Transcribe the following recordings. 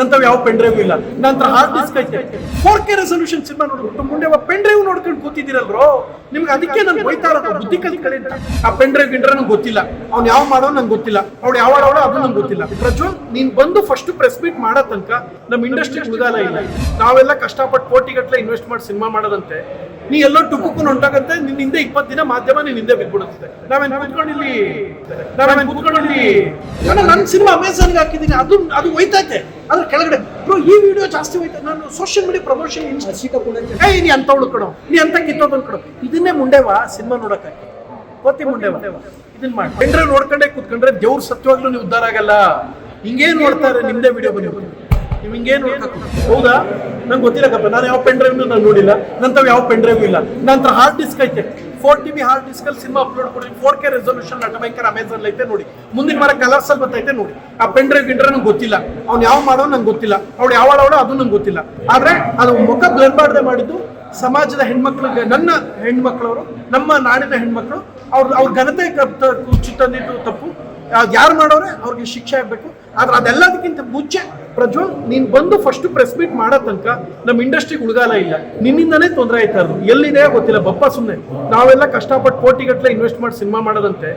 ನಂತರ ಯಾವ pen drive ಇಲ್ಲ. ನಂತರ ಹಾರ್ಡ್ ಡಿಸ್ಕ್ ಐತೆ. ಫೋರ್ ಕೆ ರೆಸೊಲ್ಯೂಷನ್ ಸಿನಿಮಾ ನೋಡ್ಬಿಟ್ಟು ಮುಂದೆ ಪೆನ್ ಡ್ರೈವ್ ನೋಡ್ಕೊಂಡು ಕೂತಿದ್ದೀರಲ್ರೋ ನಿಮ್ಗೆ ಅದಕ್ಕೆ ನಾನು ಹೋಯ್ತಾ ಇರೋದು, ಬುದ್ಧಿ ಕಲಿ ಅಂತ. ಆ ಪೆನ್ ಡ್ರೈವ್ ಇಂಡ್ರ ನಂಗೆ ಗೊತ್ತಿಲ್ಲ. ಅವ್ನು ಯಾವ ಮಾಡೋ ನಂಗೆ ಗೊತ್ತಿಲ್ಲ. ಅವ್ಳು ಯಾವ ಅದು ನಂಗೆ ಗೊತ್ತಿಲ್ಲ. ಪ್ರಜ್ವಲ್, ನೀನ್ ಬಂದು ಫಸ್ಟ್ ಪ್ರೆಸ್ ಮೀಟ್ ಮಾಡೋ ತನಕ ನಮ್ಮ ಇಂಡಸ್ಟ್ರಿ ಮುಗಾಲ ಇಲ್ಲ. ನಾವೆಲ್ಲ ಕಷ್ಟಪಟ್ಟು ಕೋಟಿಗಟ್ಟಲೆ ಇನ್ವೆಸ್ಟ್ ಮಾಡಿ ಸಿನಿಮಾ ಮಾಡೋದಂತೆ. ನೀ ಎಲ್ಲೋ ಟುಕುಕು ಹೊಂಟಾಗಂತೆ ನಿನ್ನ ಹಿಂದೆ ಇಪ್ಪತ್ತು ದಿನ ಮಾಧ್ಯಮ ನಿನ್ನ ಹಿಂದೆ ಬಿಟ್ಬಿಡುತ್ತೆ ನಾವೇನ್ ಕುತ್ಕೊಂಡು ಇಲ್ಲಿ? ನಾವೇನ್ ಕುತ್ಕೊಂಡು ನನ್ನ ಸಿನಿಮಾ ಅಮೆಝಾನ್ಗೆ ಹಾಕಿದ್ದೀನಿ. ಅದು ಅದು ಹೋಯ್ತೈತೆ ಅದ್ರ ಕೆಳಗಡೆ ಬ್ರೋ ಈ ವಿಡಿಯೋ ಜಾಸ್ತಿ ಹೋಯ್ತು. ನಾನು ಸೋಷಿಯಲ್ ಮೀಡಿಯಾ ಪ್ರಮೋಷನ್ ಏ ನೀ ಅಂತವಳು ಕಣೋ. ನೀ ಅಂತ ಕಿತ್ತೋದನ್ ಕೊಡು ಇದನ್ನೇ ಮುಂಡೆವಾ? ಸಿನಿಮಾ ನೋಡಕ್ಕೆ. ಗೊತ್ತಿ ಮುಂಡೆವಾ? ಇದನ್ನ ಮಾಡಿ. ನೋಡ್ಕೊಂಡೆ ನೋಡ್ಕೊಂಡೇ ಕೂತ್ಕೊಂಡ್ರೆ ದೇವ್ರ ಸತ್ಯವಾಗ್ಲೂ ನೀವು ಉದ್ದಾರ ಆಗಲ್ಲ. ಹಿಂಗೇ ನೋಡ್ತಾರೆ ನಿಮ್ದೇ ವಿಡಿಯೋ ಬಂದಿರುತ್ತೆ ನೀವು ಹಿಂಗೇ ನೋಡ್ಬೇಕು ಹೌದಾ? ನಂಗೆ ಗೊತ್ತಿಲ್ಲಕ್ಕಪ್ಪ ನಾನು ಯಾವ ಪೆನ್ ಡ್ರೈವ್ನು ನಾನು ನೋಡಿಲ್ಲ ನಂತರ ಯಾವ ಪೆನ್ ಡ್ರೈವ್ ಇಲ್ಲ. ನಂತರ ಹಾರ್ಡ್ ಡಿಸ್ಕ್ ಐತೆ four T B hard disk cinema upload ಕೊಡಿ ಫೋರ್ ಕೆ ರೆಸೊಲ್ಯೂಷನ್ ನಟ ಭಯಂಕರ ಅಮೆಝಾನ್ ಐತೆ ನೋಡಿ. ಮುಂದಿನ ವಾರ ಕಲರ್ಸ್ ಅಲ್ಲಿ ಬರ್ತೈತೆ ನೋಡಿ. ಆ ಪೆನ್ ಡ್ರೈವ್ ಗಿಂಡ್ರೆ ನಂಗೆ ಗೊತ್ತಿಲ್ಲ. ಅವ್ನು ಯಾವ ಮಾಡೋ ನಂಗೆ ಗೊತ್ತಿಲ್ಲ. ಅವ್ಳು ಯಾವ ಅವಳು ಅದು ನಂಗೆ ಗೊತ್ತಿಲ್ಲ. ಆದ್ರೆ ಅದು ಮುಖ ಬ್ಲರ್ ಮಾಡದೆ ಮಾಡಿದ್ದು ಸಮಾಜದ ಹೆಣ್ಮಕ್ಳಿಗೆ, ನನ್ನ ಹೆಣ್ಮಕ್ಳವರು, ನಮ್ಮ ನಾಡಿನ ಹೆಣ್ಮಕ್ಳು, ಅವ್ರ ಅವ್ರ ಘನತೆ ತಂದಿದ್ದು ತಪ್ಪು. ಯಾರು ಮಾಡೋರೆ ಅವ್ರಿಗೆ ಶಿಕ್ಷೆ ಆಗ್ಬೇಕು. ಆದ್ರೆ ಅದೆಲ್ಲದಕ್ಕಿಂತ ಮುಂಚೆ ಪ್ರಜ್ವಲ್, ನೀನು ಬಂದು ಫಸ್ಟ್ ಪ್ರೆಸ್ ಮೀಟ್ ಮಾಡೋ ತನಕ ನಮ್ಮ ಇಂಡಸ್ಟ್ರಿಗೆ ಉಳಗಾಲ ಇಲ್ಲ. ನಿನ್ನಿಂದನೇ ತೊಂದರೆ ಆಯ್ತಾ ಇರೋದು. ಎಲ್ಲಿದೆ ಗೊತ್ತಿಲ್ಲ. ಬಪ್ಪ ಸುಮ್ಮನೆ ನಾವೆಲ್ಲ ಕಷ್ಟಪಟ್ಟು ಕೋಟಿಗಟ್ಟಲೆ ಇನ್ವೆಸ್ಟ್ ಮಾಡಿ ಸಿನಿಮಾ ಮಾಡೋದಂತೆ.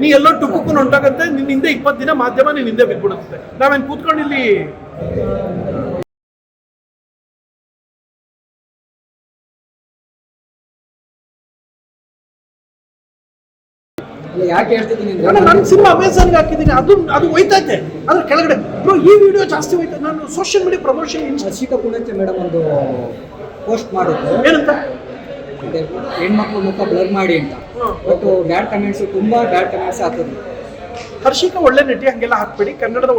ನೀ ಎಲ್ಲೋ ಟುಕುಕು ಹೊಂಟಾಗಂತೆ ನಿನ್ನ ಹಿಂದೆ ಇಪ್ಪತ್ತು ದಿನ ಮಾಧ್ಯಮ ನಿನ್ನ ಹಿಂದೆ ಬಿಟ್ಬಿಡುತ್ತೆ ನಾವೇನು ಕೂತ್ಕೊಂಡು ಇಲ್ಲಿ ಯಾಕೆ ಹೇಳ್ತಿದ್ದೀನಿ ನನ್ನ ಸಿನಿಮಾ ಅಮೆಝಾನ್ಗೆ ಹಾಕಿದ್ದೀನಿ ಅದು ಅದು ಹೋಯ್ತೈತೆ. ಅದ್ರ ಕೆಳಗಡೆ ಬ್ರೋ ಈ ವಿಡಿಯೋ ಜಾಸ್ತಿ ಹೋಯ್ತು ನಾನು social media promotion Harshika Punacha madam ಒಂದು ಪೋಸ್ಟ್ ಮಾಡಿದ್ರು ಏನಂತ? ಹೆಣ್ಮಕ್ಳು ಮುಖ ಬ್ಲರ್ ಮಾಡಿ ಅಂತ. ಬಟ್ ಬ್ಯಾಡ್ ಕಮೆಂಟ್ಸ್ ತುಂಬಾ ಬ್ಯಾಡ್ ಕಮೆಂಟ್ಸ್ ಹಾಕಿದ್ರು ಹರ್ಷಿಕಾ ಒಳ್ಳೆ ನಟಿ ಹಂಗೆಲ್ಲ ಹಾಕ್ಬೇಡಿ. ಕನ್ನಡದ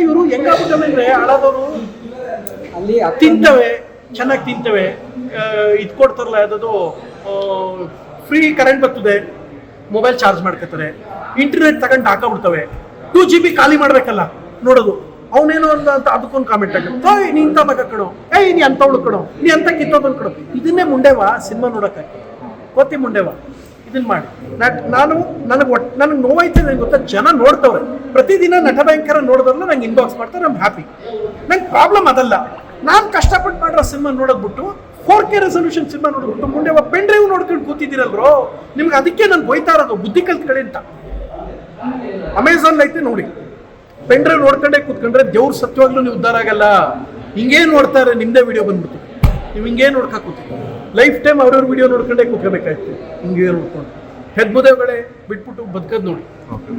ಇವರು ಹೆಂಗಾಗ್ಬಿಟ್ಟವೆ ಅಂದ್ರೆ ಹಾಳಾದವರು ಅಲ್ಲಿ ತಿಂತವೆ ಚೆನ್ನಾಗಿ ತಿಂತವೆ. ಇದು ಕೊಡ್ತಾರಲ್ಲ ಯಾವ್ದು ಫ್ರೀ ಕರೆಂಟ್ ಬರ್ತದೆ. ಮೊಬೈಲ್ ಚಾರ್ಜ್ ಮಾಡ್ಕೊತಾರೆ. ಇಂಟರ್ನೆಟ್ ತಗೊಂಡು ಹಾಕೊಂಡ್ಬಿಡ್ತವೆ ಟೂ ಜಿ ಬಿ ಖಾಲಿ ಮಾಡ್ಬೇಕಲ್ಲ ನೋಡೋದು. ಅವನೇನೋ ಅಂತ ಅಂತ ಅದಕ್ಕೊಂದು ಕಾಮೆಂಟ್ ಹಾಕೋ ನೀ ಇಂಥ ಮಗ ಕಣೋ. ಏಯ್ ನೀ ಅಂತವಳು ಕಣೋ. ನೀ ಅಂತ ಕಿತ್ತೋದನ್ ಕಣೋ. ಇದನ್ನೇ ಮುಂಡೆವಾ ಸಿನಿಮಾ ನೋಡಕ್ಕೆ ಕೋತಿ ಮುಂಡೆವಾ. ಇದನ್ನ ಮಾಡಿ. ನಾನು, ನನಗೆ ಒಟ್ಟು ನನಗೆ ನೋವಾಯ್ತು ನನಗೆ ಗೊತ್ತಾ, ಜನ ನೋಡ್ತವ್ರೆ. ಪ್ರತಿದಿನ ನಟ ಭಯಂಕರ ನಂಗೆ ಇನ್ಬಾಕ್ಸ್ ಮಾಡ್ತಾರೆ ನಮ್ಗೆ ಹ್ಯಾಪಿ ನಂಗೆ ಪ್ರಾಬ್ಲಮ್ ಅದಲ್ಲ. ನಾನು ಕಷ್ಟಪಟ್ಟು ಮಾಡಿರೋ ಸಿನಿಮಾ ನೋಡೋದ್ಬಿಟ್ಟು ಫೋರ್ ಕೆ ರೆಸೊಲ್ಯೂಷನ್ ಸಿನಿಮಾ ನೋಡ್ಬಿಟ್ಟು ಮುಂದೆ ಪೆನ್ ಡ್ರೈವ್ ನೋಡ್ಕೊಂಡು ಕೂತಿದ್ದೀರಲ್ರೋ ನಿಮ್ಗೆ ಅದಕ್ಕೆ ನಾನು ಬೈತಾ ಇರೋದು, ಬುದ್ಧಿ ಕಲ್ತ್ಕಡೆ ಅಂತ. ಅಮೆಝಾನ್ ಐತೆ ನೋಡಿ. ಪೆನ್ ಡ್ರೈವ್ ನೋಡ್ಕೊಂಡೇ ಕೂತ್ಕೊಂಡ್ರೆ ದೇವ್ರ ಸತ್ಯವಾಗ್ಲೂ ನೀವು ಉದ್ದಾರ ಆಗಲ್ಲ. ಹಿಂಗೇ ನೋಡ್ತಾರೆ ನಿಮ್ದೇ ವಿಡಿಯೋ ಬಂದ್ಬಿಡ್ತು. ನೀವು ಹಿಂಗೇ ನೋಡ್ಕಾ ಕೂತಿ ಲೈಫ್ ಟೈಮ್ ಅವ್ರವ್ರ ವಿಡಿಯೋ ನೋಡ್ಕೊಂಡೇ ಕೂತ್ಕೋಬೇಕಾಯ್ತು. ಹಿಂಗೆ ನೋಡ್ಕೊಂಡು. ಹೆದ್ಬುದೇವುಗಳೇ ಬಿಟ್ಬಿಟ್ಟು ಬದುಕೋದು ನೋಡಿ.